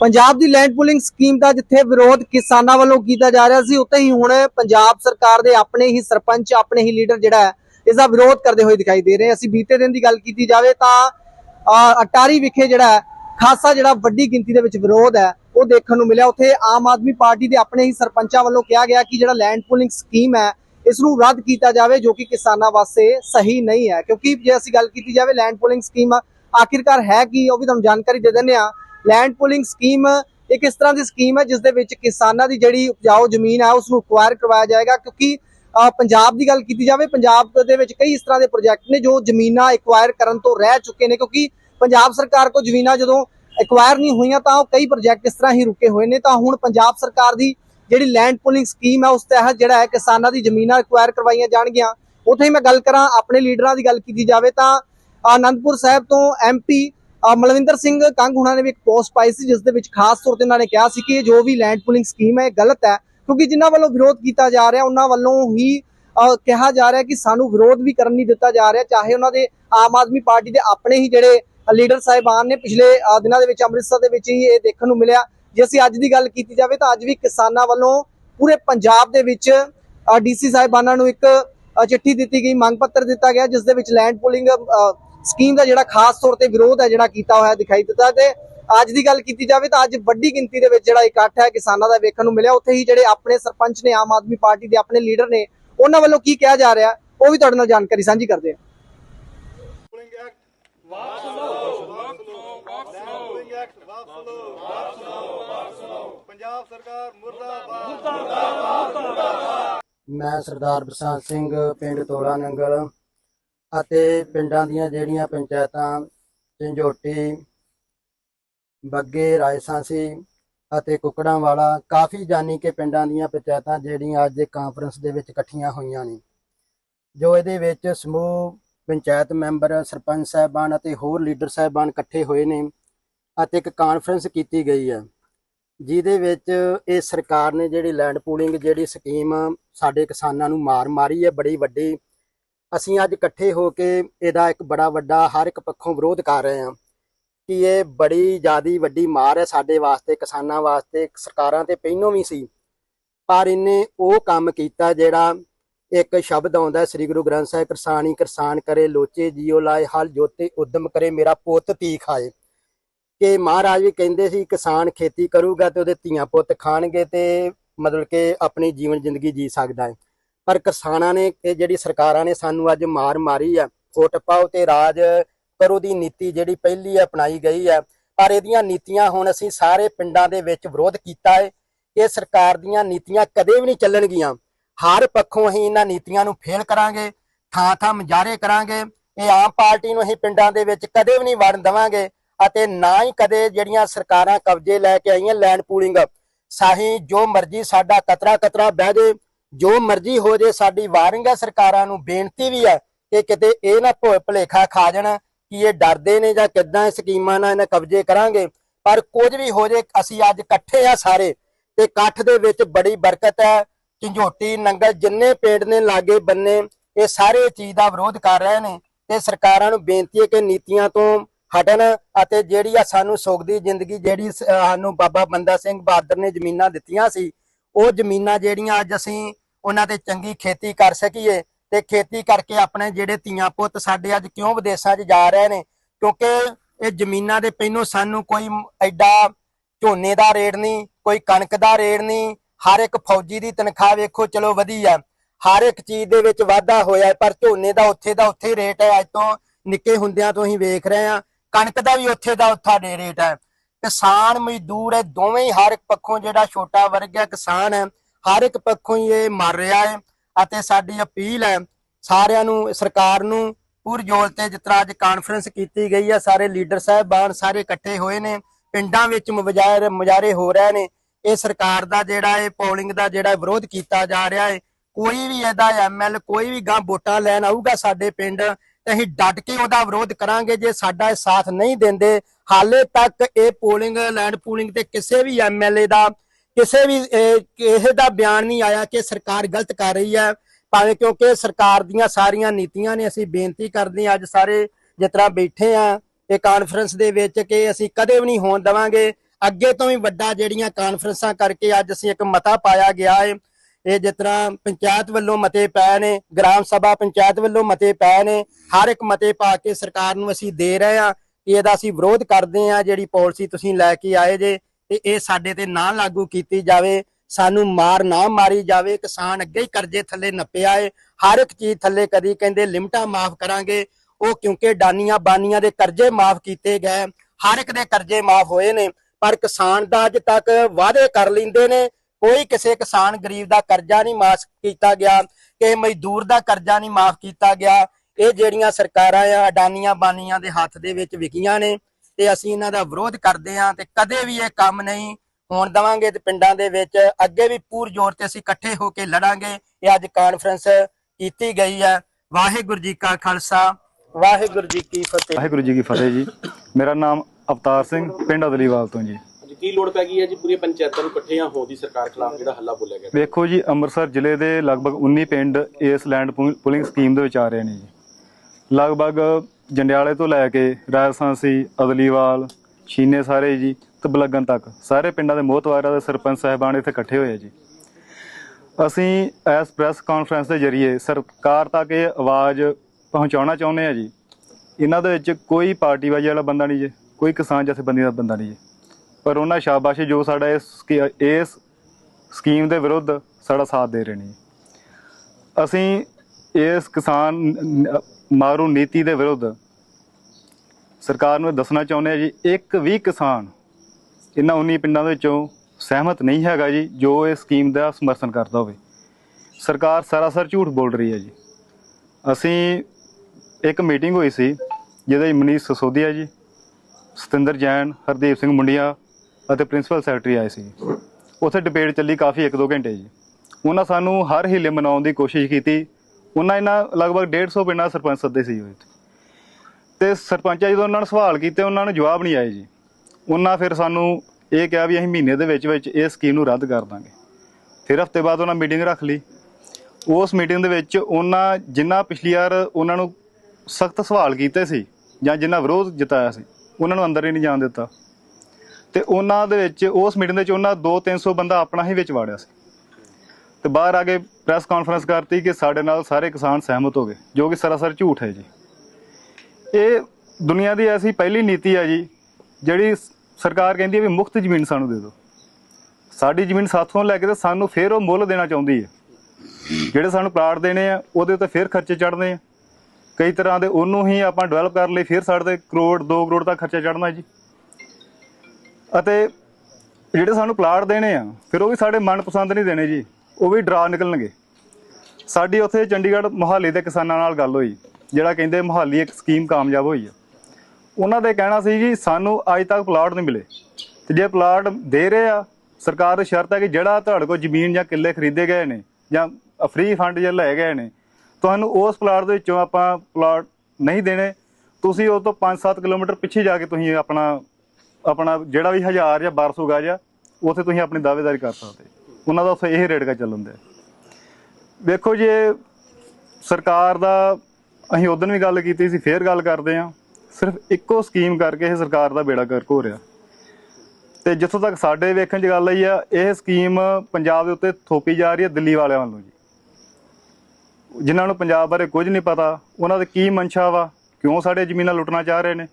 ਪੰਜਾਬ ਦੀ land pooling scheme ਦਾ ਜਿੱਥੇ ਵਿਰੋਧ ਕਿਸਾਨਾਂ ਵੱਲੋਂ ਕੀਤਾ ਜਾ ਰਿਹਾ ਸੀ ਉੱਥੇ ਹੀ ਹੁਣ ਪੰਜਾਬ ਸਰਕਾਰ ਦੇ ਆਪਣੇ ਹੀ ਸਰਪੰਚ ਆਪਣੇ ਹੀ ਲੀਡਰ ਜਿਹੜਾ ਹੈ ਇਸ ਦਾ ਵਿਰੋਧ ਕਰਦੇ ਹੋਏ ਦਿਖਾਈ ਦੇ ਰਹੇ ਅਸੀਂ ਬੀਤੇ ਦਿਨ ਦੀ ਗੱਲ ਕੀਤੀ ਜਾਵੇ ਤਾਂ ਅਹ, ਅਟਾਰੀ ਵਿਖੇ ਜਿਹੜਾ ਖਾਸਾ ਜਿਹੜਾ ਵੱਡੀ ਗਿਣਤੀ ਦੇ ਵਿੱਚ ਵਿਰੋਧ ਹੈ ਉਹ ਦੇਖਣ ਨੂੰ ਮਿਲਿਆ। ਉੱਥੇ ਆਮ ਆਦਮੀ ਪਾਰਟੀ ਦੇ ਆਪਣੇ ਹੀ ਸਰਪੰਚਾਂ ਵੱਲੋਂ ਕਿਹਾ ਗਿਆ ਕਿ ਜਿਹੜਾ ਲੈਂਡ ਪੂਲਿੰਗ ਸਕੀਮ ਹੈ ਇਸ ਨੂੰ ਰੱਦ ਕੀਤਾ ਜਾਵੇ ਜੋ ਕਿ ਕਿਸਾਨਾਂ ਵਾਸਤੇ ਸਹੀ ਨਹੀਂ ਹੈ। ਕਿਉਂਕਿ ਜੇ ਅਸੀਂ ਗੱਲ ਕੀਤੀ ਜਾਵੇ ਲੈਂਡ ਪੂਲਿੰਗ ਸਕੀਮ ਆਖਿਰਕਾਰ ਹੈ ਕੀ ਉਹ ਵੀ ਤੁਹਾਨੂੰ ਜਾਣਕਾਰੀ ਦੇ ਦਿੰਦੇ ਆ ਲੈਂਡ ਪੂਲਿੰਗ ਸਕੀਮ ਇੱਕ ਇਸ ਤਰ੍ਹਾਂ ਦੀ ਸਕੀਮ ਹੈ ਜਿਸ ਦੇ ਵਿੱਚ ਕਿਸਾਨਾਂ ਦੀ ਜਿਹੜੀ ਉਪਜਾਊ ਜ਼ਮੀਨ ਹੈ ਉਸ ਨੂੰ ਅਕਵਾਇਰ ਕਰਵਾਇਆ ਜਾਏਗਾ? ਕਿਉਂਕਿ ਪੰਜਾਬ ਦੀ ਗੱਲ ਕੀਤੀ ਜਾਵੇ, ਪੰਜਾਬ ਦੇ ਵਿੱਚ ਕਈ ਇਸ ਤਰ੍ਹਾਂ ਦੇ ਪ੍ਰੋਜੈਕਟ ਨੇ ਜੋ ਜ਼ਮੀਨਾਂ ਐਕਵਾਇਰ ਕਰਨ ਤੋਂ ਰਹਿ ਚੁੱਕੇ ਨੇ। ਕਿਉਂਕਿ ਪੰਜਾਬ ਸਰਕਾਰ ਕੋ ਜ਼ਮੀਨਾਂ ਜਦੋਂ ਐਕਵਾਇਰ ਨਹੀਂ ਹੋਈਆਂ ਤਾਂ ਉਹ ਕਈ ਪ੍ਰੋਜੈਕਟ ਇਸ ਤਰ੍ਹਾਂ ਹੀ ਰੁਕੇ ਹੋਏ ਨੇ। ਤਾਂ ਹੁਣ ਪੰਜਾਬ ਸਰਕਾਰ ਦੀ ਜਿਹੜੀ ਲੈਂਡ ਪੂਲਿੰਗ ਸਕੀਮ ਹੈ ਉਸ ਤਹਿਤ ਜਿਹੜਾ ਹੈ ਕਿਸਾਨਾਂ ਦੀ ਜ਼ਮੀਨਾਂ ਐਕਵਾਇਰ ਕਰਵਾਈਆਂ ਜਾਣਗੀਆਂ। ਉੱਥੇ ਹੀ ਮੈਂ ਗੱਲ ਕਰਾਂ, ਆਪਣੇ ਲੀਡਰਾਂ ਦੀ ਗੱਲ ਕੀਤੀ ਜਾਵੇ ਤਾਂ ਆਨੰਦਪੁਰ ਸਾਹਿਬ ਤੋਂ ਐਮਪੀ ਮਲਵਿੰਦਰ ਸਿੰਘ ਕੰਗ ਹੁਣਾਂ ਨੇ ਵੀ ਇੱਕ ਪੋਸਟ ਪਾਈ ਸੀ, ਜਿਸ ਦੇ ਵਿੱਚ ਖਾਸ ਤੌਰ ਤੇ ਉਹਨਾਂ ਨੇ ਕਿਹਾ ਸੀ ਕਿ ਇਹ ਜੋ ਵੀ ਲੈਂਡ ਪੂਲਿੰਗ ਸਕੀਮ ਹੈ, ਇਹ ਗਲਤ ਹੈ, ਕਿਉਂਕਿ ਜਿਨ੍ਹਾਂ ਵੱਲੋਂ ਵਿਰੋਧ ਕੀਤਾ ਜਾ ਰਿਹਾ, ਉਹਨਾਂ ਵੱਲੋਂ ਹੀ ਕਿਹਾ ਜਾ ਰਿਹਾ ਕਿ ਸਾਨੂੰ ਵਿਰੋਧ ਵੀ ਕਰਨ ਨਹੀਂ ਦਿੱਤਾ ਜਾ ਰਿਹਾ, ਚਾਹੇ ਉਹਨਾਂ ਦੇ ਆਮ ਆਦਮੀ ਪਾਰਟੀ ਦੇ ਆਪਣੇ ਹੀ ਜਿਹੜੇ ਲੀਡਰ ਸਾਹਿਬਾਨ ਨੇ, ਪਿਛਲੇ ਦਿਨਾਂ ਦੇ ਵਿੱਚ ਅੰਮ੍ਰਿਤਸਰ ਦੇ ਵਿੱਚ ਹੀ ਇਹ ਦੇਖਣ ਨੂੰ ਮਿਲਿਆ। ਜੇ ਅਸੀਂ ਅੱਜ ਦੀ ਗੱਲ ਕੀਤੀ ਜਾਵੇ ਤਾਂ ਅੱਜ ਵੀ ਕਿਸਾਨਾਂ ਵੱਲੋਂ ਪੂਰੇ ਪੰਜਾਬ ਦੇ ਵਿੱਚ ਡੀਸੀ ਸਾਹਿਬਾਨਾਂ ਨੂੰ ਇੱਕ ਚਿੱਠੀ ਦਿੱਤੀ ਗਈ, ਮੰਗ ਪੱਤਰ ਦਿੱਤਾ ਗਿਆ, ਜਿਸ ਦੇ ਵਿੱਚ ਲੈਂਡ ਪੁਲਿੰਗ ਸਕੀਮ ਦਾ ਜਿਹੜਾ ਖਾਸ ਤੌਰ ਤੇ ਵਿਰੋਧ ਹੈ ਜਿਹੜਾ ਕੀਤਾ ਹੋਇਆ ਦਿਖਾਈ ਦਿੱਤਾ ਤੇ ਅੱਜ ਦੀ ਗੱਲ ਕੀਤੀ ਜਾਵੇ ਤਾਂ ਅੱਜ ਵੱਡੀ ਗਿਣਤੀ ਦੇ ਵਿੱਚ ਜਿਹੜਾ ਇਕੱਠ ਹੈ ਕਿਸਾਨਾਂ ਦਾ ਵੇਖਣ ਨੂੰ ਮਿਲਿਆ। ਉੱਥੇ ਹੀ ਜਿਹੜੇ ਆਪਣੇ ਸਰਪੰਚ ਨੇ ਆਮ ਆਦਮੀ ਪਾਰਟੀ ਦੇ ਆਪਣੇ ਲੀਡਰ ਨੇ ਉਹਨਾਂ ਵੱਲੋਂ ਕੀ ਕਿਹਾ ਜਾ ਰਿਹਾ ਉਹ ਵੀ ਤੁਹਾਡੇ ਨਾਲ ਜਾਣਕਾਰੀ ਸਾਂਝੀ ਕਰਦੇ ਪੰਜਾਬ ਸਰਕਾਰ ਮੁਰਦਾਬਾਦ ਮੈਂ ਸਰਦਾਰ ਪ੍ਰਸਾਦ ਸਿੰਘ ਪਿੰਡ ਤੋਲਾ ਨੰਗਲ। ਅਤੇ ਪਿੰਡਾਂ ਦੀਆਂ ਜਿਹੜੀਆਂ ਪੰਚਾਇਤਾਂ ਝੰਜੋਟੀ ਬੱਗੇ ਰਾਇਸਾਂਸੀ ਅਤੇ ਕੁਕੜਾਂ ਵਾਲਾ ਕਾਫੀ ਜਾਨੀ ਕਿ ਪਿੰਡਾਂ ਦੀਆਂ ਪੰਚਾਇਤਾਂ ਜਿਹੜੀਆਂ ਅੱਜ ਦੇ ਕਾਨਫਰੰਸ ਦੇ ਵਿੱਚ ਇਕੱਠੀਆਂ ਹੋਈਆਂ ਨੇ। ਜੋ ਇਹਦੇ ਵਿੱਚ ਸਮੂਹ, ਪੰਚਾਇਤ ਮੈਂਬਰ, ਸਰਪੰਚ ਸਾਹਿਬਾਨ ਅਤੇ ਹੋਰ ਲੀਡਰ ਸਾਹਿਬਾਨ ਇਕੱਠੇ ਹੋਏ ਨੇ ਅਤੇ ਇੱਕ ਕਾਨਫਰੰਸ ਕੀਤੀ ਗਈ ਹੈ, ਜਿਹਦੇ ਵਿੱਚ ਇਹ ਸਰਕਾਰ ਨੇ ਜਿਹੜੀ ਲੈਂਡ ਪੂਲਿੰਗ ਜਿਹੜੀ ਸਕੀਮ ਸਾਡੇ ਕਿਸਾਨਾਂ ਨੂੰ ਮਾਰ ਮਾਰੀ ਹੈ, ਬੜੀ ਵੱਡੀ ਅਸੀਂ ਅੱਜ ਇਕੱਠੇ ਹੋ ਕੇ ਇਹਦਾ ਇੱਕ ਬੜਾ ਵੱਡਾ, ਹਰ ਇੱਕ ਪੱਖੋਂ ਵਿਰੋਧ ਕਰ ਰਹੇ ਹਾਂ ਕਿ ਇਹ ਬੜੀ ਜ਼ਿਆਦੀ ਵੱਡੀ ਮਾਰ ਹੈ ਸਾਡੇ ਵਾਸਤੇ, ਕਿਸਾਨਾਂ ਵਾਸਤੇ, ਸਰਕਾਰਾਂ ਤੇ ਪਹਿਲੋਂ ਵੀ ਸੀ। ਪਰ ਇਹਨੇ ਉਹ ਕੰਮ ਕੀਤਾ ਜਿਹੜਾ ਇੱਕ ਸ਼ਬਦ ਆਉਂਦਾ ਸ੍ਰੀ ਗੁਰੂ ਗ੍ਰੰਥ ਸਾਹਿਬ, ਕਿਰਸਾਨੀ, ਕਿਰਸਾਨ ਕਰੇ, ਲੋਚੇ ਜੀਓ ਲਾਏ, ਹਲ ਜੋਤੇ ਉਦਮ ਕਰੇ, ਮੇਰਾ ਪੁੱਤ ਧੀ ਖਾਏ। ਕਿ ਮਹਾਰਾਜ ਵੀ ਕਹਿੰਦੇ ਸੀ, ਕਿਸਾਨ ਖੇਤੀ ਕਰੂਗਾ ਤੇ ਉਹਦੇ ਧੀਆਂ ਪੁੱਤ ਖਾਣਗੇ ਤੇ ਮਤਲਬ ਕਿ ਆਪਣੀ ਜੀਵਨ ਜ਼ਿੰਦਗੀ ਜੀ ਸਕਦਾ ਹੈ। ਪਰ ਕਿਸਾਨਾਂ ਨੇ ਤੇ ਜਿਹੜੀ ਸਰਕਾਰਾਂ ਨੇ ਸਾਨੂੰ ਅੱਜ ਮਾਰ ਮਾਰੀ ਆ ਫੁੱਟ ਪਾਓ ਤੇ ਰਾਜ ਕਰੋ ਦੀ ਨੀਤੀ ਜਿਹੜੀ ਪਹਿਲੀ ਅਪਣਾਈ ਗਈ ਹੈ ਪਰ ਇਹਦੀਆਂ ਨੀਤੀਆਂ ਹੁਣ ਅਸੀਂ ਸਾਰੇ ਪਿੰਡਾਂ ਦੇ ਵਿੱਚ ਵਿਰੋਧ ਕੀਤਾ ਹੈ ਇਹ ਸਰਕਾਰ ਦੀਆਂ ਨੀਤੀਆਂ ਕਦੇ ਵੀ ਨਹੀਂ ਚੱਲਣਗੀਆਂ। ਹਰ ਪੱਖੋਂ ਅਸੀਂ ਇਹਨਾਂ ਨੀਤੀਆਂ ਨੂੰ ਫੇਲ ਕਰਾਂਗੇ ਥਾਂ ਥਾਂ ਮੁਜ਼ਾਹਰੇ ਕਰਾਂਗੇ। ਇਹ ਆਮ ਪਾਰਟੀ ਨੂੰ ਅਸੀਂ ਪਿੰਡਾਂ ਦੇ ਵਿੱਚ ਕਦੇ ਵੀ ਨਹੀਂ ਵੜਨ ਦੇਵਾਂਗੇ ਅਤੇ ਨਾ ਹੀ ਕਦੇ ਜਿਹੜੀਆਂ ਸਰਕਾਰਾਂ ਕਬਜ਼ੇ ਲੈ ਕੇ ਆਈਆਂ ਲੈਂਡ ਪੂਲਿੰਗ। ਸਾਹੀ ਜੋ ਮਰਜ਼ੀ ਸਾਡਾ ਕਤਰਾ ਕਤਰਾ ਬਹਿ ਜੇ ਜੋ ਮਰਜ਼ੀ ਹੋ ਜੇ, ਸਾਡੀ ਵਾਰਿੰਗ ਹੈ, ਸਰਕਾਰਾਂ ਨੂੰ ਬੇਨਤੀ ਵੀ ਹੈ ਕਿ ਕਿਤੇ ਇਹ ਨਾ ਭੁ- ਭੁਲੇਖਾ ਖਾ ਜਾਣ ਕਿ ਇਹ ਡਰਦੇ ਨੇ ਜਾਂ ਕਿੱਦਾਂ ਸਕੀਮਾਂ ਨਾਲ ਇਹਨਾਂ ਕਬਜ਼ੇ ਕਰਾਂਗੇ। ਪਰ ਕੁਝ ਵੀ ਹੋ ਜੇ, ਅਸੀਂ ਅੱਜ ਇਕੱਠੇ ਆ ਸਾਰੇ ਤੇ ਇਕੱਠ ਦੇ ਵਿੱਚ ਬੜੀ ਬਰਕਤ ਹੈ। ਝੰਜੋਟੀ, ਨੰਗਲ, ਜਿੰਨੇ ਪਿੰਡ ਨੇ ਲਾਗੇ ਬੰਨੇ, ਇਹ ਸਾਰੇ ਚੀਜ਼ ਦਾ ਵਿਰੋਧ ਕਰ ਰਹੇ ਨੇ ਤੇ ਸਰਕਾਰਾਂ ਨੂੰ ਬੇਨਤੀ ਹੈ ਕਿ ਨੀਤੀਆਂ ਤੋਂ ਹਟਣ ਅਤੇ ਜਿਹੜੀ ਆ ਸਾਨੂੰ ਸੁੱਖ ਦੀ ਜ਼ਿੰਦਗੀ, ਜਿਹੜੀ ਸਾਨੂੰ ਬਾਬਾ ਬੰਦਾ ਸਿੰਘ ਬਹਾਦਰ ਨੇ ਜ਼ਮੀਨਾਂ ਦਿੱਤੀਆਂ ਸੀ, ਉਹ ਜ਼ਮੀਨਾਂ ਜਿਹੜੀਆਂ ਅੱਜ ਅਸੀਂ ਉਹਨਾਂ ਤੇ ਚੰਗੀ ਖੇਤੀ ਕਰ ਸਕੀਏ ਤੇ ਖੇਤੀ ਕਰਕੇ ਆਪਣੇ ਜਿਹੜੇ ਧੀਆਂ ਪੁੱਤ ਸਾਡੇ ਅੱਜ ਕਿਉਂ ਵਿਦੇਸ਼ਾਂ 'ਚ ਜਾ ਰਹੇ ਨੇ? ਕਿਉਂਕਿ ਇਹ ਜ਼ਮੀਨਾਂ ਦੇ ਪਹਿਲੋਂ ਸਾਨੂੰ ਕੋਈ ਐਡਾ ਝੋਨੇ ਦਾ ਰੇਟ ਨਹੀਂ, ਕੋਈ ਕਣਕ ਦਾ ਰੇਟ ਨਹੀਂ, ਹਰ ਇੱਕ ਫੌਜੀ ਦੀ ਤਨਖਾਹ ਵੇਖੋ ਚਲੋ ਵਧੀਆ। ਹਰ ਇੱਕ ਚੀਜ਼ ਦੇ ਵਿੱਚ ਵਾਧਾ ਹੋਇਆ ਪਰ ਝੋਨੇ ਦਾ ਉੱਥੇ ਦਾ ਉੱਥੇ ਰੇਟ ਹੈ, ਅੱਜ ਤੋਂ ਨਿੱਕੇ ਹੁੰਦਿਆਂ ਤੋਂ ਅਸੀਂ ਵੇਖ ਰਹੇ ਹਾਂ। ਕਣਕ ਦਾ ਵੀ ਉੱਥੇ ਦਾ ਉੱਥਾ ਰੇਟ ਹੈ। ਕਿਸਾਨ ਮਜ਼ਦੂਰ ਹੈ, ਦੋਵੇਂ ਹੀ ਹਰ ਇੱਕ ਪੱਖੋਂ ਜਿਹੜਾ ਛੋਟਾ ਵਰਗ ਹੈ, ਕਿਸਾਨ ਹੈ। ਹਰ ਇੱਕ ਪੱਖੋਂ ਹੀ ਇਹ ਮਰ ਰਿਹਾ ਹੈ ਅਤੇ ਸਾਡੀ ਅਪੀਲ ਹੈ ਸਾਰਿਆਂ ਨੂੰ, ਸਰਕਾਰ ਨੂੰ ਪੁਰਜੋਰ ਤੇ ਜਿਸ ਅੱਜ ਕਾਨਫਰੰਸ ਕੀਤੀ ਗਈ ਹੈ, ਸਾਰੇ ਲੀਡਰ ਸਾਹਿਬਾਨ ਸਾਰੇ ਇਕੱਠੇ ਹੋਏ ਨੇ, ਪਿੰਡਾਂ ਵਿੱਚ ਮੁਜ਼ਾਹਰੇ ਮੁਜ਼ਾਹਰੇ ਹੋ ਰਹੇ ਨੇ, ਇਹ ਸਰਕਾਰ ਦਾ ਜਿਹੜਾ ਇਹ ਪੋਲਿੰਗ ਦਾ ਜਿਹੜਾ ਵਿਰੋਧ ਕੀਤਾ ਜਾ ਰਿਹਾ ਹੈ, ਕੋਈ ਵੀ ਇਹਦਾ ਐਮਐਲ ਕੋਈ ਵੀ ਗਾਂ ਵੋਟਾਂ ਲੈਣ ਆਊਗਾ ਸਾਡੇ ਪਿੰਡ, ਤੇ ਅਸੀਂ ਡਟ ਕੇ ਉਹਦਾ ਵਿਰੋਧ ਕਰਾਂਗੇ, ਜੇ ਸਾਡਾ ਇਹ ਸਾਥ ਨਹੀਂ ਦਿੰਦੇ, ਹਾਲੇ ਤੱਕ ਇਹ ਪੋਲਿੰਗ ਲੈਂਡ ਪੂਲਿੰਗ ਤੇ ਕਿਸੇ ਵੀ ਐਮਐਲਏ ਦਾ ਕਿਸੇ ਵੀ ਅਹ, ਕਿਸੇ ਦਾ ਬਿਆਨ ਨਹੀਂ ਆਇਆ ਕਿ ਸਰਕਾਰ ਗਲਤ ਕਰ ਰਹੀ ਹੈ ਭਾਵੇਂ ਕਿਉਂਕਿ ਸਰਕਾਰ ਦੀਆਂ ਸਾਰੀਆਂ ਨੀਤੀਆਂ ਨੇ ਅਸੀਂ ਬੇਨਤੀ ਕਰਦੇ ਹਾਂ ਅੱਜ ਸਾਰੇ ਜਿਸ ਤਰ੍ਹਾਂ ਬੈਠੇ ਆ ਇਹ ਕਾਨਫਰੰਸ ਦੇ ਵਿੱਚ ਕਿ ਅਸੀਂ ਕਦੇ ਵੀ ਨਹੀਂ ਹੋਣ ਦੇਵਾਂਗੇ। ਅੱਗੇ ਤੋਂ ਵੀ ਵੱਡਾ ਜਿਹੜੀਆਂ ਕਾਨਫਰੰਸਾਂ ਕਰਕੇ ਅੱਜ ਅਸੀਂ ਇੱਕ ਮਤਾ ਪਾਇਆ ਗਿਆ ਹੈ ਇਹ ਜਿਸ ਤਰ੍ਹਾਂ ਪੰਚਾਇਤ ਵੱਲੋਂ ਮਤੇ ਪਏ ਨੇ ਗ੍ਰਾਮ ਸਭਾ ਪੰਚਾਇਤ ਵੱਲੋਂ ਮਤੇ ਪਏ ਨੇ ਹਰ ਇੱਕ ਮਤੇ ਪਾ ਕੇ ਸਰਕਾਰ ਨੂੰ ਅਸੀਂ ਦੇ ਰਹੇ ਹਾਂ ਕਿ ਇਹਦਾ ਅਸੀਂ ਵਿਰੋਧ ਕਰਦੇ ਹਾਂ ਜਿਹੜੀ ਪਾਲਿਸੀ ਤੁਸੀਂ ਲੈ ਕੇ ਆਏ ਜੇ। ਤੇ ਇਹ ਸਾਡੇ ਤੇ ਨਾ ਲਾਗੂ ਕੀਤੀ ਜਾਵੇ, ਸਾਨੂੰ ਮਾਰ ਨਾ ਮਾਰੀ ਜਾਵੇ, ਕਿਸਾਨ ਅੱਗੇ ਹੀ ਕਰਜ਼ੇ ਥੱਲੇ ਨੱਪਿਆ ਏ, ਹਰ ਇੱਕ ਚੀਜ਼ ਥੱਲੇ ਕਦੀ ਕਹਿੰਦੇ ਲਿਮਟਾਂ ਮਾਫ ਕਰਾਂਗੇ, ਉਹ ਕਿਉਂਕਿ ਡਾਨੀਆਂ ਬਾਨੀਆਂ ਦੇ ਕਰਜ਼ੇ ਮਾਫ ਕੀਤੇ ਗਏ, ਹਰ ਇੱਕ ਦੇ ਕਰਜ਼ੇ ਮਾਫ ਹੋਏ ਨੇ, ਪਰ ਕਿਸਾਨ ਦਾ ਅੱਜ ਤੱਕ ਵਾਅਦੇ ਕਰ ਲੈਂਦੇ ਨੇ, ਕੋਈ ਕਿਸੇ ਕਿਸਾਨ ਗਰੀਬ ਦਾ ਕਰਜ਼ਾ ਨਹੀਂ ਮਾਫ ਕੀਤਾ ਗਿਆ, ਕਿਸੇ ਮਜ਼ਦੂਰ ਦਾ ਕਰਜ਼ਾ ਨਹੀਂ ਮਾਫ ਕੀਤਾ ਗਿਆ, ਇਹ ਜਿਹੜੀਆਂ ਸਰਕਾਰਾਂ ਆ ਅਡਾਨੀਆਂ ਬਾਨੀਆਂ ਦੇ ਹੱਥ ਦੇ ਵਿੱਚ ਵਿਕੀਆਂ ਨੇ ਤੇ ਅਸੀਂ ਇਹਨਾਂ ਦਾ ਵਿਰੋਧ ਕਰਦੇ ਹਾਂ ਤੇ ਕਦੇ ਵੀ ਇਹ ਕੰਮ ਨਹੀਂ ਹੋਣ ਦਵਾਂਗੇ ਤੇ ਪਿੰਡਾਂ ਦੇ ਵਿੱਚ ਅੱਗੇ ਵੀ ਪੂਰ ਜ਼ੋਰ ਤੇ ਅਸੀਂ ਇਕੱਠੇ ਹੋ ਕੇ ਲੜਾਂਗੇ। ਇਹ ਅੱਜ ਕਾਨਫਰੰਸ ਕੀਤੀ ਗਈ ਹੈ। ਵਾਹਿਗੁਰੂ ਜੀ ਕਾ ਖਾਲਸਾ। ਵਾਹਿਗੁਰੂ ਜੀ ਕੀ ਫਤਿਹ। ਵਾਹਿਗੁਰੂ ਜੀ ਕੀ ਫਤਿਹ ਜੀ। ਮੇਰਾ ਨਾਮ ਅਵਤਾਰ ਸਿੰਘ ਪਿੰਡ ਅਦਲੀਵਾਲ ਤੋਂ ਜੀ। ਅੱਜ ਕੀ ਲੋੜ ਪੈ ਗਈ ਹੈ ਜੀ ਪੂਰੀ ਪੰਚਾਇਤਾਂ ਨੂੰ ਇਕੱਠਿਆਂ ਹੋਣ ਦੀ ਸਰਕਾਰ ਖਿਲਾਫ ਜਿਹੜਾ ਹੱਲਾ ਬੋਲਿਆ ਗਿਆ? ਵੇਖੋ ਜੀ ਅੰਮ੍ਰਿਤਸਰ ਜ਼ਿਲ੍ਹੇ ਦੇ ਲਗਭਗ 19 ਪਿੰਡ ਇਸ ਲੈਂਡ ਪੁਲਿੰਗ ਸਕੀਮ ਦੇ ਵਿੱਚ ਆ ਰਹੇ ਨੇ ਜੀ। ਲਗਭਗ ਜੰਡਿਆਲੇ ਤੋਂ ਲੈ ਕੇ ਰਾਜਸਾਂਸੀ ਅਦਲੀਵਾਲ ਛੀਨੇ ਸਾਰੇ ਜੀ ਤੇ ਬਲਗਨ ਤੱਕ। ਸਾਰੇ ਪਿੰਡਾਂ ਦੇ ਮੋਹਤਵਾਰਾਂ ਦੇ ਸਰਪੰਚ ਸਾਹਿਬਾਨ ਇੱਥੇ ਇਕੱਠੇ ਹੋਏ ਜੀ। ਅਸੀਂ ਇਸ ਪ੍ਰੈਸ ਕਾਨਫਰੰਸ ਦੇ ਜ਼ਰੀਏ ਸਰਕਾਰ ਤੱਕ ਇਹ ਆਵਾਜ਼ ਪਹੁੰਚਾਉਣਾ ਚਾਹੁੰਦੇ ਆ ਜੀ। ਇਹਨਾਂ ਦੇ ਵਿੱਚ ਕੋਈ ਪਾਰਟੀਬਾਜ਼ੀ ਵਾਲਾ ਬੰਦਾ ਨਹੀਂ ਜੀ, ਕੋਈ ਕਿਸਾਨ ਜਥੇਬੰਦੀ ਦਾ ਬੰਦਾ ਨਹੀਂ ਜੀ। ਪਰ ਉਹਨਾਂ ਸ਼ਾਬਾਸ਼ ਜੋ ਸਾਡਾ ਇਸ ਸਕੀ- ਇਸ ਸਕੀਮ ਦੇ ਵਿਰੁੱਧ ਸਾਡਾ ਸਾਥ ਦੇ ਰਹੇ ਨੇ ਅਸੀਂ ਇਸ ਕਿਸਾਨ ਮਾਰੂ ਨੀਤੀ ਦੇ ਵਿਰੁੱਧ ਸਰਕਾਰ ਨੂੰ ਇਹ ਦੱਸਣਾ ਚਾਹੁੰਦੇ ਆ ਜੀ, ਇੱਕ ਵੀ ਕਿਸਾਨ ਇਹਨਾਂ 19 ਪਿੰਡਾਂ ਦੇ ਵਿੱਚੋਂ ਸਹਿਮਤ ਨਹੀਂ ਹੈਗਾ ਜੀ, ਜੋ ਇਹ ਸਕੀਮ ਦਾ ਸਮਰਥਨ ਕਰਦਾ ਹੋਵੇ। ਸਰਕਾਰ ਸਰਾਸਰ ਝੂਠ ਬੋਲ ਰਹੀ ਹੈ ਜੀ। ਅਸੀਂ ਇੱਕ ਮੀਟਿੰਗ ਹੋਈ ਸੀ, ਜਿਹਦੇ ਵਿੱਚ ਮਨੀਸ਼ ਸਸੋਦੀਆ ਜੀ, ਸਤਿੰਦਰ ਜੈਨ, ਹਰਦੀਪ ਸਿੰਘ ਮੁੰਡੀਆਂ ਅਤੇ ਪ੍ਰਿੰਸੀਪਲ ਸੈਕਟਰੀ ਆਏ ਸੀ। ਉੱਥੇ ਡਿਬੇਟ ਚੱਲੀ ਕਾਫੀ 1-2 ਘੰਟੇ ਜੀ। ਉਹਨਾਂ ਸਾਨੂੰ ਹਰ ਹੀਲੇ ਮਨਾਉਣ ਦੀ ਕੋਸ਼ਿਸ਼ ਕੀਤੀ। ਉਹਨਾਂ ਇਹਨਾਂ ਲਗਭਗ 150 ਪਿੰਡਾਂ ਸਰਪੰਚ ਸੱਦੇ ਸੀ ਉਹ ਤੇ। ਸਰਪੰਚਾਂ ਜਦੋਂ ਉਹਨਾਂ ਨੂੰ ਸਵਾਲ ਕੀਤੇ, ਉਹਨਾਂ ਨੂੰ ਜਵਾਬ ਨਹੀਂ ਆਏ ਜੀ। ਉਹਨਾਂ ਫਿਰ ਸਾਨੂੰ ਇਹ ਕਿਹਾ ਵੀ ਅਸੀਂ ਮਹੀਨੇ ਦੇ ਵਿੱਚ ਵਿੱਚ ਇਹ ਸਕੀਮ ਨੂੰ ਰੱਦ ਕਰ ਦਾਂਗੇ। ਫਿਰ ਹਫ਼ਤੇ ਬਾਅਦ ਉਹਨਾਂ ਮੀਟਿੰਗ ਰੱਖ ਲਈ। ਉਸ ਮੀਟਿੰਗ ਦੇ ਵਿੱਚ ਉਹਨਾਂ ਜਿੰਨਾ ਪਿਛਲੀ ਵਾਰ ਉਹਨਾਂ ਨੂੰ ਸਖਤ ਸਵਾਲ ਕੀਤੇ ਸੀ ਜਾਂ ਜਿੰਨਾ ਵਿਰੋਧ ਜਤਾਇਆ ਸੀ, ਉਹਨਾਂ ਨੂੰ ਅੰਦਰ ਹੀ ਨਹੀਂ ਜਾਣ ਦਿੱਤਾ। ਤੇ ਉਹਨਾਂ ਦੇ ਵਿੱਚ ਉਸ ਮੀਟਿੰਗ ਦੇ ਵਿੱਚ ਉਹਨਾਂ 2-300 ਬੰਦਾ ਆਪਣਾ ਹੀ ਵਿੱਚ ਵਾੜਿਆ ਸੀ। ਤੇ ਬਾਹਰ ਆ ਕੇ ਪ੍ਰੈਸ ਕਾਨਫਰੰਸ ਕਰਤੀ ਕਿ ਸਾਡੇ ਨਾਲ ਸਾਰੇ ਕਿਸਾਨ ਸਹਿਮਤ ਹੋ ਗਏ, ਜੋ ਕਿ ਸਰਾਸਰ ਝੂਠ ਹੈ ਜੀ। ਇਹ ਦੁਨੀਆ ਦੀ ਐਸੀ ਪਹਿਲੀ ਨੀਤੀ ਹੈ ਜੀ, ਜਿਹੜੀ ਸਰਕਾਰ ਕਹਿੰਦੀ ਹੈ ਵੀ ਮੁਫਤ ਜ਼ਮੀਨ ਸਾਨੂੰ ਦੇ ਦਿਓ। ਸਾਡੀ ਜ਼ਮੀਨ ਸਾਥੋਂ ਲੈ ਕੇ ਤੇ ਸਾਨੂੰ ਫੇਰ ਉਹ ਮੁੱਲ ਦੇਣਾ ਚਾਹੁੰਦੀ ਹੈ। ਜਿਹੜੇ ਸਾਨੂੰ ਪਲਾਟ ਦੇਣੇ ਆ, ਉਹਦੇ ਉੱਤੇ ਫੇਰ ਖਰਚੇ ਚੜਨੇ ਆ। ਕਈ ਤਰ੍ਹਾਂ ਦੇ ਉਹਨੂੰ ਹੀ ਆਪਾਂ ਡਿਵੈਲਪ ਕਰਨ ਲਈ, ਫਿਰ ਸਾਡੇ ਤੇ ਕਰੋੜ 2 ਕਰੋੜ ਤੱਕ ਖਰਚਾ ਚੜਨਾ ਜੀ। ਅਤੇ ਜਿਹੜੇ ਸਾਨੂੰ ਪਲਾਟ ਦੇਣੇ ਆ, ਫਿਰ ਉਹ ਵੀ ਸਾਡੇ ਮਨਪਸੰਦ ਨਹੀਂ ਦੇਣੇ ਜੀ। ਉਹ ਵੀ ਡਰਾ ਨਿਕਲਣਗੇ। ਸਾਡੀ ਉੱਥੇ ਚੰਡੀਗੜ੍ਹ ਮੁਹਾਲੀ ਦੇ ਕਿਸਾਨਾਂ ਨਾਲ ਗੱਲ ਹੋਈ, ਜਿਹੜਾ ਕਹਿੰਦੇ ਮੁਹਾਲੀ ਇੱਕ ਸਕੀਮ ਕਾਮਯਾਬ ਹੋਈ ਆ। ਉਹਨਾਂ ਦੇ ਕਹਿਣਾ ਸੀ ਜੀ ਸਾਨੂੰ ਅੱਜ ਤੱਕ ਪਲਾਟ ਨਹੀਂ ਮਿਲੇ। ਤੇ ਜੇ ਪਲਾਟ ਦੇ ਰਹੇ ਆ, ਸਰਕਾਰ ਦੀ ਸ਼ਰਤ ਹੈ ਕਿ ਜਿਹੜਾ ਤੁਹਾਡੇ ਕੋਲ ਜ਼ਮੀਨ ਜਾਂ ਕਿੱਲੇ ਖਰੀਦੇ ਗਏ ਨੇ ਜਾਂ ਫ੍ਰੀ ਫੰਡ ਜੇ ਲੈ ਗਏ ਨੇ, ਤੁਹਾਨੂੰ ਉਸ ਪਲਾਟ ਦੇ ਵਿੱਚੋਂ ਆਪਾਂ ਪਲਾਟ ਨਹੀਂ ਦੇਣੇ। ਤੁਸੀਂ ਉਹ ਤੋਂ 5-7 ਕਿਲੋਮੀਟਰ ਪਿੱਛੇ ਜਾ ਕੇ ਤੁਸੀਂ ਆਪਣਾ ਆਪਣਾ ਜਿਹੜਾ ਵੀ 1000 ਜਾਂ 1200 ਗਜ ਆ, ਉੱਥੇ ਤੁਸੀਂ ਆਪਣੀ ਦਾਅਵੇਦਾਰੀ ਕਰ ਸਕਦੇ ਉਹਨਾਂ ਦਾ ਉੱਥੇ ਇਹ ਰੇਟ ਕਾ ਚੱਲਣ ਦੇ ਵੇਖੋ ਜੇ ਸਰਕਾਰ ਦਾ ਅਸੀਂ ਉਦੋਂ ਵੀ ਗੱਲ ਕੀਤੀ ਸੀ, ਫੇਰ ਗੱਲ ਕਰਦੇ ਆ ਸਿਰਫ ਇੱਕੋ ਸਕੀਮ ਕਰਕੇ ਇਹ ਸਰਕਾਰ ਦਾ ਬੇੜਾ ਗਰਕ ਹੋ ਰਿਹਾ। ਤੇ ਜਿੱਥੋਂ ਤੱਕ ਸਾਡੇ ਵੇਖਣ 'ਚ ਗੱਲ ਆਈ ਆ, ਇਹ ਸਕੀਮ ਪੰਜਾਬ ਦੇ ਉੱਤੇ ਥੋਪੀ ਜਾ ਰਹੀ ਹੈ ਦਿੱਲੀ ਵਾਲਿਆਂ ਵੱਲੋਂ ਜੀ। ਜਿਨ੍ਹਾਂ ਨੂੰ ਪੰਜਾਬ ਬਾਰੇ ਕੁਝ ਨਹੀਂ ਪਤਾ, ਉਹਨਾਂ ਦੇ ਕੀ ਮਨਸ਼ਾ ਵਾ, ਕਿਉਂ ਸਾਡੇ ਜ਼ਮੀਨਾਂ ਲੁੱਟਣਾ ਚਾਹ ਰਹੇ ਨੇ,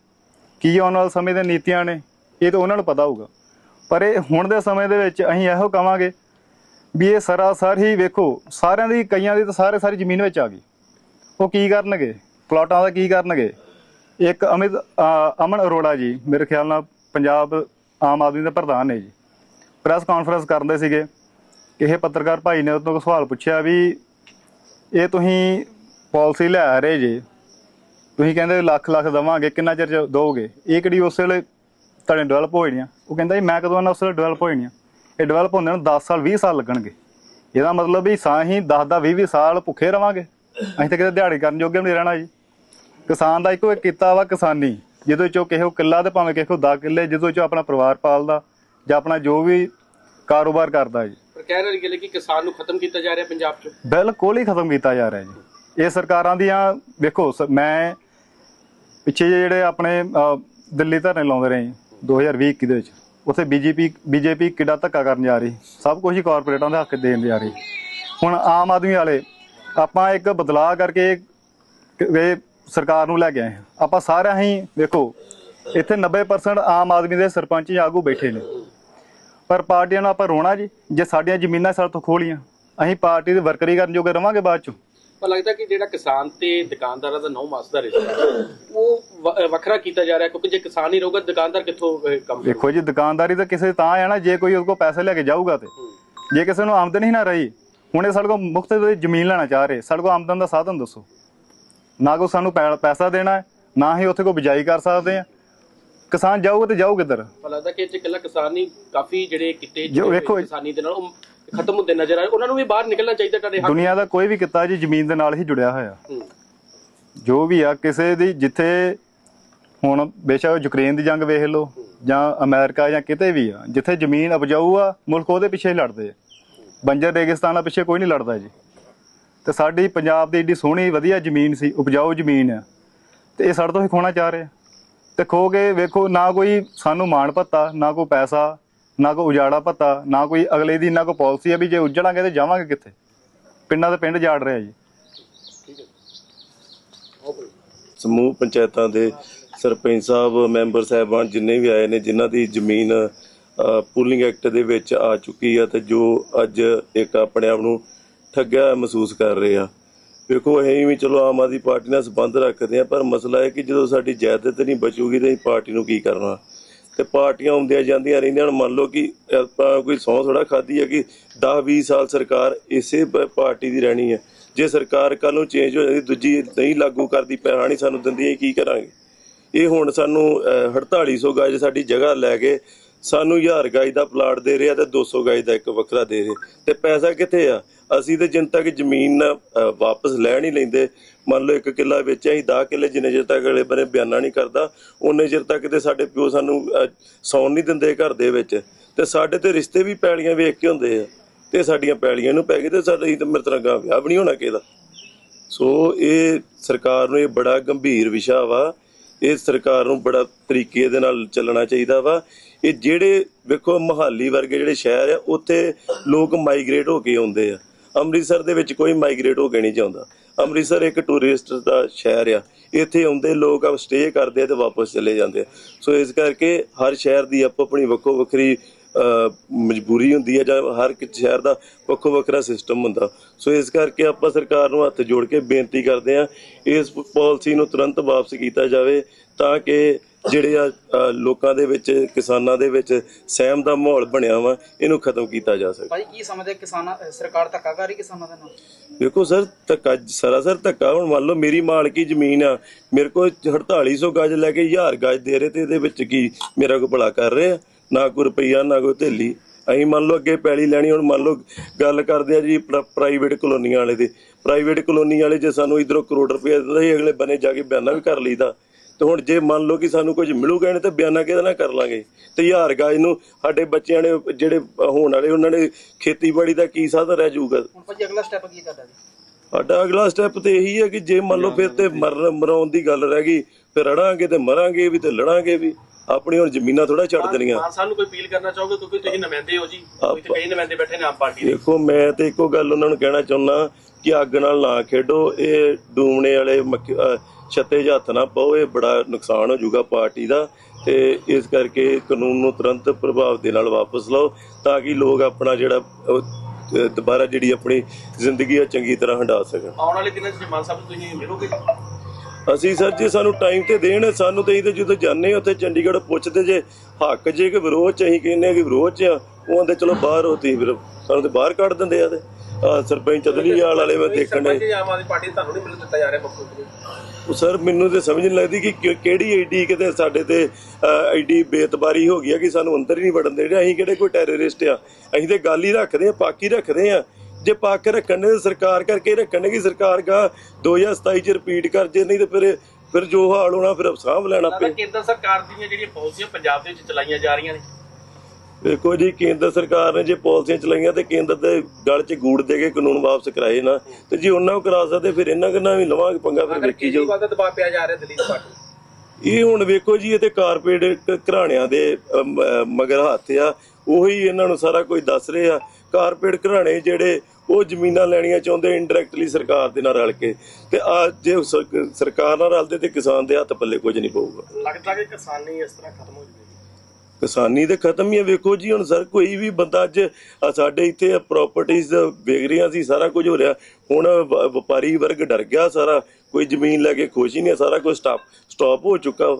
ਕੀ ਆਉਣ ਵਾਲੇ ਸਮੇਂ ਦੀਆਂ ਨੀਤੀਆਂ ਨੇ, ਇਹ ਤਾਂ ਉਹਨਾਂ ਨੂੰ ਪਤਾ ਹੋਊਗਾ। ਪਰ ਇਹ ਹੁਣ ਦੇ ਸਮੇਂ ਦੇ ਵਿੱਚ ਅਸੀਂ ਇਹੋ ਕਵਾਂਗੇ ਵੀ ਇਹ ਸਰਾਸਰ ਹੀ ਵੇਖੋ ਸਾਰਿਆਂ ਦੀ ਕਈਆਂ ਦੀ ਤਾਂ ਸਾਰੇ ਸਾਰੀ ਜ਼ਮੀਨ ਵਿੱਚ ਆ ਗਈ। ਉਹ ਕੀ ਕਰਨਗੇ? ਪਲਾਟਾਂ ਦਾ ਕੀ ਕਰਨਗੇ? ਇੱਕ ਅਮਿਤ ਅ, ਅਮਨ ਅਰੋੜਾ ਜੀ ਮੇਰੇ ਖਿਆਲ ਨਾਲ ਪੰਜਾਬ ਆਮ ਆਦਮੀ ਦੇ ਪ੍ਰਧਾਨ ਨੇ ਜੀ। ਪ੍ਰੈਸ ਕਾਨਫਰੰਸ ਕਰਦੇ ਸੀਗੇ। ਇਹ ਪੱਤਰਕਾਰ ਭਾਈ ਨੇ ਉਹਨਾਂ ਤੋਂ ਸਵਾਲ ਪੁੱਛਿਆ ਵੀ ਇਹ ਤੁਸੀਂ ਪਾਲਿਸੀ ਲੈ ਰਹੇ ਜੇ ਤੁਸੀਂ ਕਹਿੰਦੇ ਲੱਖ ਲੱਖ ਦਵਾਂਗੇ ਕਿੰਨਾ ਚਿਰ ਚ ਦੋਗੇ? ਇਹ ਕਿਹੜੀ ਉਸ ਵੇਲੇ ਤੁਹਾਡੇ ਡਿਵੈਲਪ ਹੋ ਜਾਣੀਆਂ? ਉਹ ਕਹਿੰਦਾ ਜੀ ਮੈਂ ਕਦੋਂ ਨਾ ਉਸ ਵੇਲੇ ਡਿਵੈਲਪ ਹੋ ਜਾਣੀਆਂ? ਇਹ ਡਿਵੈਲਪ ਹੁੰਦੇ ਨੂੰ 10 ਸਾਲ 20 ਸਾਲ ਲੱਗਣਗੇ। ਇਹਦਾ ਮਤਲਬ ਵੀ ਸਾਹੀਂ 10 ਦਾ 20 20 ਸਾਲ ਭੁੱਖੇ ਰਵਾਂਗੇ। ਅਸੀਂ ਤਾਂ ਕਿਤੇ ਦਿਹਾੜੀ ਕਰਨ ਜੋਗੇ ਵੀ ਨਹੀਂ ਰਹਿਣਾ ਜੀ। ਕਿਸਾਨ ਦਾ ਇੱਕੋ ਇੱਕ ਕੀਤਾ ਵਾ ਕਿਸਾਨੀ। ਜਿਹਦੇ ਚੋਂ ਕਿਸੇ ਕਿੱਲਾ ਤੇ ਭਾਵੇਂ ਕਿਸੇ ਕੋ 10 ਕਿੱਲੇ ਜਿਹਦੇ ਚੋਂ ਆਪਣਾ ਪਰਿਵਾਰ ਪਾਲਦਾ ਜਾਂ ਆਪਣਾ ਜੋ ਵੀ ਕਾਰੋਬਾਰ ਕਰਦਾ ਜੀ। ਪਰ ਕਹਿ ਰਹੇ ਗੱਲ ਕਿ ਕਿਸਾਨ ਨੂੰ ਖਤਮ ਕੀਤਾ ਜਾ ਰਿਹਾ ਪੰਜਾਬ 'ਚ? ਬਿਲਕੁਲ ਹੀ ਖਤਮ ਕੀਤਾ ਜਾ ਰਿਹਾ ਜੀ। ਇਹ ਸਰਕਾਰਾਂ ਦੀਆਂ ਵੇਖੋ ਮੈਂ ਪਿੱਛੇ ਜਿਹੇ ਜਿਹੜੇ ਆਪਣੇ ਦਿੱਲੀ ਧਰਨੇ ਲਾਉਂਦੇ ਰਹੇ 2020 ਦੇ ਵਿੱਚ। ਉੱਥੇ ਬੀਜੇਪੀ ਬੀਜੇਪੀ ਕਿੱਡਾ ਧੱਕਾ ਕਰਨ ਜਾ ਰਹੀ। ਸਭ ਕੁਝ ਹੀ ਕਾਰਪੋਰੇਟਾਂ ਦੇ ਹੱਕ ਦੇਣ ਜਾ ਰਹੀ। ਹੁਣ ਆਮ ਆਦਮੀ ਵਾਲੇ, ਆਪਾਂ ਇੱਕ ਬਦਲਾਅ ਕਰਕੇ ਇਹ ਸਰਕਾਰ ਨੂੰ ਲੈ ਕੇ ਆਏ ਆਪਾਂ ਸਾਰਿਆਂ ਹੀ ਦੇਖੋ, ਇੱਥੇ 90% ਆਮ ਆਦਮੀ ਦੇ ਸਰਪੰਚ ਜਾਂ ਆਗੂ ਬੈਠੇ ਨੇ। ਪਰ ਪਾਰਟੀਆਂ ਨੂੰ ਆਪਾਂ ਰੋਣਾ ਜੀ, ਜੇ ਸਾਡੀਆਂ ਜ਼ਮੀਨਾਂ ਸਾਡੇ ਤੋਂ ਖੋਲੀਆਂ ਅਸੀਂ ਪਾਰਟੀ ਦੇ ਵਰਕਰੀ ਕਰਨ ਜੋਗੇ ਰਵਾਂਗੇ ਬਾਅਦ ਚੋਂ। ਪਰ ਲੱਗਦਾ ਕਿ ਜਿਹੜਾ ਕਿਸਾਨ ਤੇ ਦੁਕਾਨਦਾਰਾਂ ਦਾ ਨੌ ਮਾਸ ਦਾ ਰਿਸ਼ਤਾ ਉਹ ਵੱਖਰਾ ਕੀਤਾ ਜਾ ਰਿਹਾ ਕਿਉਂਕਿ ਜੇ ਕਿਸਾਨ ਹੀ ਰਹੂਗਾ ਦੁਕਾਨਦਾਰ ਕਿੱਥੋਂ ਕੰਮ? ਦੇਖੋ ਜੀ ਦੁਕਾਨਦਾਰੀ ਤਾਂ ਕਿਸੇ ਤਾਂ ਆ ਨਾ ਜੇ ਕੋਈ ਉਹਦੇ ਕੋਲ ਪੈਸੇ ਲੈ ਕੇ ਜਾਊਗਾ ਤੇ। ਜੇ ਕਿਸੇ ਨੂੰ ਆਮਦਨ ਹੀ ਨਾ ਰਹੀ ਹੁਣ ਇਹ ਸਾਡੇ ਕੋਲ ਮੁਫਤ ਦੀ ਜ਼ਮੀਨ ਲੈਣਾ ਚਾਹ ਰਹੇ ਸਾਡੇ ਕੋਲ ਆਮਦਨ ਦਾ ਸਾਧਨ ਦੱਸੋ। ਨਾ ਕੋ ਸਾਨੂੰ ਪੈਸਾ ਦੇਣਾ ਹੈ ਨਾ ਹੀ ਉੱਥੇ ਕੋਈ ਬਿਜਾਈ ਕਰ ਸਕਦੇ ਆ। ਕਿਸਾਨ ਜਾਊਗਾ ਤੇ ਜਾਊ ਕਿੱਧਰ? ਲੱਗਦਾ ਕਿ ਇਹ 'ਚ ਇਕੱਲਾ ਕਿਸਾਨ ਨਹੀਂ ਕਾਫੀ ਜਿਹੜੇ ਕਿਤੇ ਵੇਖੋ- ਕਿਸਾਨੀ ਦੇ ਨਾਲ ਉਹ ਖਤਮ ਹੁੰਦੇ ਨਜ਼ਰ ਆ ਰਹੇ। ਉਹਨਾਂ ਨੂੰ ਵੀ ਬਾਹਰ ਨਿਕਲਣਾ ਚਾਹੀਦਾ ਤੁਹਾਡੇ ਹੱਕ। ਦੁਨੀਆ ਦਾ ਕੋਈ ਵੀ ਕਿੱਤਾ ਜੀ ਜ਼ਮੀਨ ਦੇ ਨਾਲ ਹੀ ਜੁੜਿਆ ਹੋਇਆ। ਜੋ ਵੀ ਆ ਕਿਸੇ ਦੀ ਜਿੱਥੇ ਹੁਣ ਬੇਸ਼ੱਕ ਯੂਕਰੇਨ ਦੀ ਜੰਗ ਵੇਖ ਲਓ ਜਾਂ ਅਮਰੀਕਾ ਜਾਂ ਕਿਤੇ ਵੀ ਆ ਜਿੱਥੇ ਜ਼ਮੀਨ ਉਪਜਾਊ ਆ ਮੁਲਕ ਉਹਦੇ ਪਿੱਛੇ ਹੀ ਲੜਦੇ ਆ। ਬੰਜਰ ਰੇਗਿਸਤਾਨਾਂ ਪਿੱਛੇ ਕੋਈ ਨਹੀਂ ਲੜਦਾ ਜੀ। ਤੇ ਸਾਡੀ ਪੰਜਾਬ ਦੀ ਏਡੀ ਸੋਹਣੀ ਵਧੀਆ ਜ਼ਮੀਨ ਸੀ ਉਪਜਾਊ ਜ਼ਮੀਨ ਆ। ਤੇ ਇਹ ਸਾਡੇ ਤੋਂ ਹੀ ਖੋਣਾ ਚਾਹ ਰਹੇ ਤੇ ਖੋ ਕੇ ਵੇਖੋ ਨਾ ਕੋਈ ਸਾਨੂੰ ਮਾਣ ਭੱਤਾ ਨਾ ਕੋਈ ਪੈਸਾ ਨਾ ਕੋਈ ਉਜਾੜਾ ਭੱਤਾ, ਨਾ ਕੋਈ ਅਗਲੇ ਦੀ ਨਾ ਕੋਈ ਪਾਲਿਸੀ ਆ ਵੀ ਜੇ ਉਜੜਾਂਗੇ ਤੇ ਜਾਵਾਂਗੇ ਕਿੱਥੇ? ਪਿੰਡਾਂ ਦੇ ਪਿੰਡ ਜਾੜ ਰਿਹਾ ਜੀ। ਸਮੂਹ ਪੰਚਾਇਤਾਂ ਦੇ ਸਰਪੰਚ ਸਾਹਿਬ, ਮੈਂਬਰ ਸਾਹਿਬਾਨ ਜਿੰਨੇ ਵੀ ਆਏ ਨੇ, ਜਿਨ੍ਹਾਂ ਦੀ ਜ਼ਮੀਨ ਪੂਲਿੰਗ ਐਕਟ ਦੇ ਵਿੱਚ ਆ ਚੁੱਕੀ ਆ ਤੇ ਜੋ ਅੱਜ ਇੱਕ ਆਪਣੇ ਆਪ ਨੂੰ ਠੱਗਿਆ ਮਹਿਸੂਸ ਕਰ ਰਹੇ ਆ। ਵੇਖੋ, ਅਸੀਂ ਵੀ ਚਲੋ ਆਮ ਆਦਮੀ ਪਾਰਟੀ ਨਾਲ ਸੰਬੰਧ ਰੱਖਦੇ ਆ, ਪਰ ਮਸਲਾ ਹੈ ਕਿ ਜਦੋਂ ਸਾਡੀ ਜਾਇਦਾਦ ਨਹੀਂ ਬਚੂਗੀ ਤੇ ਪਾਰਟੀ ਨੂੰ ਕੀ ਕਰਨਾ? ਤੇ ਪਾਰਟੀਆਂ ਆਉਂਦੀਆਂ ਜਾਂਦੀਆਂ ਰਹਿੰਦੀਆਂ ਹਨ। ਮੰਨ ਲਓ ਕਿ ਆਪਾਂ ਕੋਈ ਸੌ ਥੋੜਾ ਖਾਦੀ ਹੈ ਕਿ 10 20 ਸਾਲ ਸਰਕਾਰ ਇਸੇ ਪ- ਪਾਰਟੀ ਦੀ ਰਹਿਣੀ ਹੈ। ਜੇ ਸਰਕਾਰ ਕੱਲ ਨੂੰ ਚੇਂਜ ਹੋ ਜਾਂਦੀ ਦੂਜੀ ਨਹੀਂ ਲਾਗੂ ਕਰਦੀ ਪੈਸਾ ਨਹੀਂ ਸਾਨੂੰ ਦਿੰਦੀ ਅਸੀਂ ਕੀ ਕਰਾਂਗੇ? ਇਹ ਹੁਣ ਸਾਨੂੰ ਅਹ, 4800 ਗਜ ਸਾਡੀ ਜਗ੍ਹਾ ਲੈ ਕੇ ਸਾਨੂੰ 1000 ਗਾਈ ਦਾ ਪਲਾਟ ਦੇ ਰਿਹਾ ਤੇ 200 ਗਾਈ ਦਾ ਇੱਕ ਵੱਖਰਾ ਦੇ ਰਿਹਾ। ਤੇ ਪੈਸਾ ਕਿੱਥੇ ਆ? ਅਸੀਂ ਤੇ ਜਿੰਨ ਤੱਕ ਜ਼ਮੀਨ ਅਹ, ਵਾਪਸ ਲੈ ਨਹੀਂ ਲੈਂਦੇ। ਮੰਨ ਲਓ ਇੱਕ ਕਿੱਲਾ ਵੇਚਿਆ ਅਸੀਂ 10 ਕਿੱਲੇ ਜਿੰਨੇ ਚਿਰ ਤੱਕ ਅਗਲੇ ਬਨੇ ਬਿਆਨਾ ਨਹੀਂ ਕਰਦਾ ਉਹਨੇ ਚਿਰ ਤੱਕ ਤੇ ਸਾਡੇ ਪਿਓ ਸਾਨੂੰ ਸੌਣ ਨਹੀਂ ਦਿੰਦੇ ਘਰ ਦੇ ਵਿੱਚ। ਤੇ ਸਾਡੇ ਤੇ ਰਿਸ਼ਤੇ ਵੀ ਪੈਲੀਆਂ ਵੇਖ ਕੇ ਹੁੰਦੇ ਆ। ਤੇ ਸਾਡੀਆਂ ਪੈਲੀਆਂ ਨੂੰ ਪੈ ਗਏ ਤੇ ਸਾਡੇ ਤਾਂ ਮੇਰੇ ਤਰ੍ਹਾਂ ਗਾਂ ਵਿਆਹ ਵੀ ਨਹੀਂ ਹੋਣਾ ਕਿਹਦਾ ਸੋ ਇਹ ਸਰਕਾਰ ਨੂੰ ਇਹ ਬੜਾ ਗੰਭੀਰ ਵਿਸ਼ਾ ਵਾ। ਇਹ ਸਰਕਾਰ ਨੂੰ ਬੜਾ ਤਰੀਕੇ ਦੇ ਨਾਲ ਚੱਲਣਾ ਚਾਹੀਦਾ ਵਾ। ਇਹ ਜਿਹੜੇ ਵੇਖੋ ਮਹਾਲੀ ਵਰਗੇ ਜਿਹੜੇ ਸ਼ਹਿਰ ਆ, ਉੱਥੇ ਲੋਕ ਮਾਈਗ੍ਰੇਟ ਹੋ ਕੇ ਆਉਂਦੇ ਆ। ਅੰਮ੍ਰਿਤਸਰ ਦੇ ਵਿੱਚ ਕੋਈ ਮਾਈਗ੍ਰੇਟ ਹੋ ਕੇ ਨਹੀਂ ਜਾਂਦਾ। ਅੰਮ੍ਰਿਤਸਰ ਇੱਕ ਟੂਰਿਸਟ ਦਾ ਸ਼ਹਿਰ ਆ। ਇੱਥੇ ਆਉਂਦੇ ਲੋਕ ਆ ਸਟੇ ਕਰਦੇ ਆ ਤੇ ਵਾਪਸ ਚਲੇ ਜਾਂਦੇ ਆ। ਸੋ ਇਸ ਕਰਕੇ ਹਰ ਸ਼ਹਿਰ ਦੀ ਆਪੋ ਆਪਣੀ ਵੱਖੋ ਵੱਖਰੀ ਮਜਬੂਰੀ ਹੁੰਦੀ ਹੈ ਜਾਂ ਹਰ ਇੱਕ ਸ਼ਹਿਰ ਦਾ ਵੱਖੋ ਵੱਖਰਾ ਸਿਸਟਮ ਹੁੰਦਾ। ਸੋ ਇਸ ਕਰਕੇ ਆਪਾਂ ਸਰਕਾਰ ਨੂੰ ਹੱਥ ਜੋੜ ਕੇ ਬੇਨਤੀ ਕਰਦੇ ਹਾਂ ਇਸ ਪਾਲਿਸੀ ਨੂੰ ਤੁਰੰਤ ਵਾਪਸ ਕੀਤਾ ਜਾਵੇ ਤਾਂ ਕਿ ਜਿਹੜੇ ਆ ਲੋਕਾਂ ਦੇ ਵਿੱਚ ਕਿਸਾਨਾਂ ਦੇ ਵਿੱਚ ਸਹਿਮ ਦਾ ਮਾਹੌਲ ਬਣਿਆ ਵਾ ਇਹਨੂੰ ਖਤਮ ਕੀਤਾ ਜਾ ਸਕੇ ਭਾਈ ਕੀ ਸਮਝਦੇ ਕਿਸਾਨਾਂ ਸਰਕਾਰ ਧੱਕਾ ਕਰ ਰਹੀ ਕਿਸਾਨਾਂ ਦੇ ਨਾਲ? ਵੇਖੋ ਸਰ ਧੱਕਾ ਸਰਾਸਰ ਧੱਕਾ ਹੁਣ ਮੰਨ ਲਓ ਮੇਰੀ ਮਾਲਕੀ ਜ਼ਮੀਨ ਆ ਮੇਰੇ ਕੋਲ 4800 ਗਜ ਲੈ ਕੇ 1000 ਗਜ ਦੇ ਰਹੇ ਤੇ ਇਹਦੇ ਵਿੱਚ ਕੀ ਮੇਰਾ ਕੋਈ ਭਲਾ ਕਰ ਰਹੇ? ਆ ਨਾ ਕੋਈ ਰੁਪਈਆ ਨਾ ਕੋਈ ਥੇਲੀ ਅਸੀਂ ਮੰਨ ਲਓ ਅੱਗੇ ਪੈਲੀ ਲੈਣੀ ਹੁਣ ਮੰਨ ਲਓ ਗੱਲ ਕਰਦੇ ਆ ਜੀ ਪ੍ਰਾਈਵੇਟ ਕਲੋਨੀਆਂ ਵਾਲੇ ਦੀ। ਪ੍ਰਾਈਵੇਟ ਕਲੋਨੀ ਵਾਲੇ ਜੇ ਸਾਨੂੰ ਇਧਰੋਂ ਕਰੋੜ ਰੁਪਏ ਦਿੰਦੇ ਅਗਲੇ ਬੰਨੇ ਜਾ ਕੇ ਬਿਆਨਾ ਵੀ ਕਰ ਲਈਦਾ। ਤੇ ਹੁਣ ਜੇ ਮੰਨ ਲਓ ਕਿ ਸਾਨੂੰ ਕੁਝ ਮਿਲੂਗਾ ਨਹੀਂ ਤੇ ਬਿਆਨਾ ਕਿਹਦੇ ਨਾਲ ਕਰ ਲਾਂਗੇ? ਤੇ ਹਜ਼ਾਰ ਗਾਜ ਨੂੰ ਸਾਡੇ ਬੱਚਿਆਂ ਨੇ ਜਿਹੜੇ ਹੋਣ ਵਾਲੇ ਉਹਨਾਂ ਨੇ ਖੇਤੀਬਾੜੀ ਦਾ ਕੀ ਸਾਧਨ ਰਹਿ ਜਾਊਗਾ? ਹੁਣ ਭਾਜੀ ਅਗਲਾ ਸਟੈਪ ਕੀ ਤੁਹਾਡਾ ਜੀ? ਸਾਡਾ ਅਗਲਾ ਸਟੈਪ ਤੇ ਇਹੀ ਹੈ ਕਿ ਜੇ ਮੰਨ ਲਓ ਫਿਰ ਤੇ ਮਰਨ ਮਰਾਉਣ ਦੀ ਗੱਲ ਰਹਿ ਗਈ ਫਿਰ ਰੜਾਂਗੇ ਤੇ ਮਰਾਂਗੇ ਵੀ ਤੇ ਲੜਾਂਗੇ ਵੀ। ਆਪਣੀ ਹੁਣ ਜ਼ਮੀਨਾਂ ਥੋੜਾ ਛੱਡ ਦੇਣੀਆਂ। ਮਾਨ ਸਾਹਿਬ ਨੂੰ ਕੋਈ ਅਪੀਲ ਕਰਨਾ ਚਾਹੋਗੇ? ਕਿਉਂਕਿ ਤੁਸੀਂ ਨੁਮਾਇੰਦੇ ਹੋ ਜੀ। ਕੋਈ ਤੇ ਕਈ ਨੁਮਾਇੰਦੇ ਬੈਠੇ ਨੇ ਆਮ ਪਾਰਟੀ ਦੇ। ਦੇਖੋ ਮੈਂ ਤੇ ਇੱਕੋ ਗੱਲ ਉਹਨਾਂ ਨੂੰ ਕਹਿਣਾ ਚਾਹੁੰਦਾ ਕਿ ਅੱਗ ਨਾਲ ਨਾ ਖੇਡੋ ਇਹ ਡੂਮਣੇ ਵਾਲੇ ਛੱਤੇ 'ਚ ਹੱਥ ਨਾ ਪਾਓ ਇਹ ਬੜਾ ਨੁਕਸਾਨ ਹੋ ਜਾਊਗਾ ਪਾਰਟੀ ਦਾ ਤੇ ਇਸ ਕਰਕੇ ਕਾਨੂੰਨ ਨੂੰ ਤੁਰੰਤ ਪ੍ਰਭਾਵ ਦੇ ਨਾਲ ਵਾਪਸ ਲਓ ਤਾਂ ਕਿ ਲੋਕ ਆਪਣਾ ਜਿਹੜਾ ਦੁਬਾਰਾ ਜਿਹੜੀ ਆਪਣੀ ਜ਼ਿੰਦਗੀ ਆ ਚੰਗੀ ਤਰ੍ਹਾਂ ਹੰਡਾ ਸਕਣ। ਆਉਣ ਵਾਲੇ ਦਿਨਾਂ 'ਚ ਮਾਨ ਸਾਹਿਬ ਤੁਸੀਂ ਮਿਲੋਗੇ? ਅਸੀਂ ਸਰ ਜੇ ਸਾਨੂੰ ਟਾਈਮ ਤੇ ਦੇਣ ਸਾਨੂੰ ਤੇ ਇਹਦੇ ਜਦੋਂ ਜਾਂਦੇ ਹਾਂ ਉੱਥੇ ਚੰਡੀਗੜ੍ਹ ਪੁੱਛਦੇ ਜੇ ਹੱਕ ਜੇ ਕਿ ਵਿਰੋਧ ਚ ਅਸੀਂ ਕਹਿੰਦੇ ਆ ਕਿ ਵਿਰੋਧ ਚ ਉਹ ਆਂਦੇ ਚਲੋ ਬਾਹਰ ਹੋ ਤੁਸੀਂ ਫਿਰ ਸਾਨੂੰ ਤੇ ਬਾਹਰ ਕੱਢ ਦਿੰਦੇ ਆ ਤੇ। ਸਰਪੰਚ ਅਦਲੀਵਾਲ ਵਾਲੇ ਮੈਂ ਦੇਖਣ ਸਰਪੰਚ ਦੇ ਜੀ ਆਮ ਆਦਮੀ ਪਾਰਟੀ ਤੁਹਾਨੂੰ ਨਹੀਂ ਮਿਲਣ ਦਿੱਤਾ ਜਾ ਰਿਹਾ ਮੁੱਖ ਮੰਤਰੀ ਉਹ ਸਰ ਮੈਨੂੰ ਤੇ ਸਮਝ ਨਹੀਂ ਲੱਗਦੀ ਕਿ ਕਿ- ਕਿਹੜੀ ਏਡੀ ਕਿਤੇ ਸਾਡੇ ਤੇ ਐਡੀ ਬੇਤਬਾਰੀ ਹੋ ਗਈ ਆ ਕਿ ਸਾਨੂੰ ਅੰਦਰ ਹੀ ਨਹੀਂ ਵੜਨ ਦੇ ਰਹੇ ਅਸੀਂ ਕਿਹੜੇ ਕੋਈ ਟੈਰਰਿਸਟ ਆ? ਅਸੀਂ ਤੇ ਗੱਲ ਹੀ ਰੱਖਦੇ ਆ ਪਾਕੀ ਰੱਖਦੇ ਆ। ਜੇ ਪੱਕ ਰੱਖਣ ਤਾਂ ਸਰਕਾਰ ਕਰਕੇ ਰੱਖਣ ਕਿ ਸਰਕਾਰ ਗਾ 2027 ਚ ਰਿਪੀਟ ਕਰ ਜੇ ਨਹੀਂ ਤੇ ਫਿਰ ਫਿਰ ਜੋ ਹਾਲ ਹੋਣਾ ਫਿਰ ਸਾਂਭ ਲੈਣਾ ਲੱਗਦਾ ਪਏ। ਕੇਂਦਰ ਸਰਕਾਰ ਦੀਆਂ ਜਿਹੜੀਆਂ ਪਾਲਿਸੀਆਂ ਪੰਜਾਬ ਦੇ ਵਿੱਚ ਚਲਾਈਆਂ ਜਾ ਰਹੀਆਂ ਨੇ। ਵੇਖੋ ਜੀ ਕੇਂਦਰ ਸਰਕਾਰ ਨੇ ਜੇ ਪਾਲਿਸੀਆਂ ਚਲਾਈਆਂ ਤੇ ਕੇਂਦਰ ਦੇ ਗਲ 'ਚ ਗੂੜ ਦੇ ਕੇ ਕਾਨੂੰਨ ਵਾਪਸ ਕਰਾਏ ਨਾ ਤੇ ਜੇ ਉਹਨਾਂ ਨੂੰ ਕਰਾ ਸਕਦੇ ਫਿਰ ਇਹਨਾਂ ਕਿੰਨਾ ਵੀ ਲਵਾਂਗੇ ਪੰਗਾ ਫਿਰ ਵੇਖੀ ਦਬਾਅ ਪਿਆ ਜਾ ਰਿਹਾ ਦਿੱਲੀ ਪਾਰਟੀ ਇਹ ਹੁਣ ਵੇਖੋ ਜੀ ਇਹ ਤੇ ਕਾਰਪੋਰੇਟ ਘਰਾਣਿਆਂ ਦੇ ਮਗਰ ਹੱਥ ਆ ਉਹੀ ਇਹਨਾਂ ਨੂੰ ਸਾਰਾ ਕੁਝ ਦੱਸ ਰਹੇ ਆ। ਕਾਰਪੋਰੇਟ ਘਰਾਣੇ ਜਿਹੜੇ ਉਹ ਜ਼ਮੀਨਾਂ ਲੈਣੀਆਂ ਚਾਹੁੰਦੇ ਇਨਡਾਇਰੈਕਟਲੀ ਸਰਕਾਰ ਦੇ ਨਾਲ ਰਲ ਕੇ ਤੇ ਆ ਜੇ ਸਰਕਾਰ ਨਾਲ ਰਲਦੇ ਤੇ ਕਿਸਾਨ ਦੇ ਹੱਥ ਪੱਲੇ ਕੁਝ ਨਹੀਂ ਪਊਗਾ। ਲੱਗਦਾ ਕਿ ਕਿਸਾਨੀ ਇਸ ਤਰ੍ਹਾਂ ਖਤਮ ਹੋ ਜਾਵੇਗੀ ਕਿਸਾਨੀ ਤੇ ਖਤਮ ਹੀ ਹੈ ਵੇਖੋ ਜੀ, ਹੁਣ ਸਰ ਕੋਈ ਵੀ ਬੰਦਾ ਅੱਜ ਸਾਡੇ ਇੱਥੇ ਪ੍ਰਾਪਰਟੀਆਂ ਵੇਚ ਰਹੀਆਂ ਸੀ, ਸਾਰਾ ਕੁਝ ਹੋ ਰਿਹਾ। ਹੁਣ ਵਪਾਰੀ ਵਰਗ ਡਰ ਗਿਆ ਸਾਰਾ। ਕੋਈ ਜ਼ਮੀਨ ਲੈ ਕੇ ਖੁਸ਼ ਹੀ ਨਹੀਂ ਸਾਰਾ ਕੁਝ ਸਟਾਪ ਸਟਾਪ ਹੋ ਚੁੱਕਾ।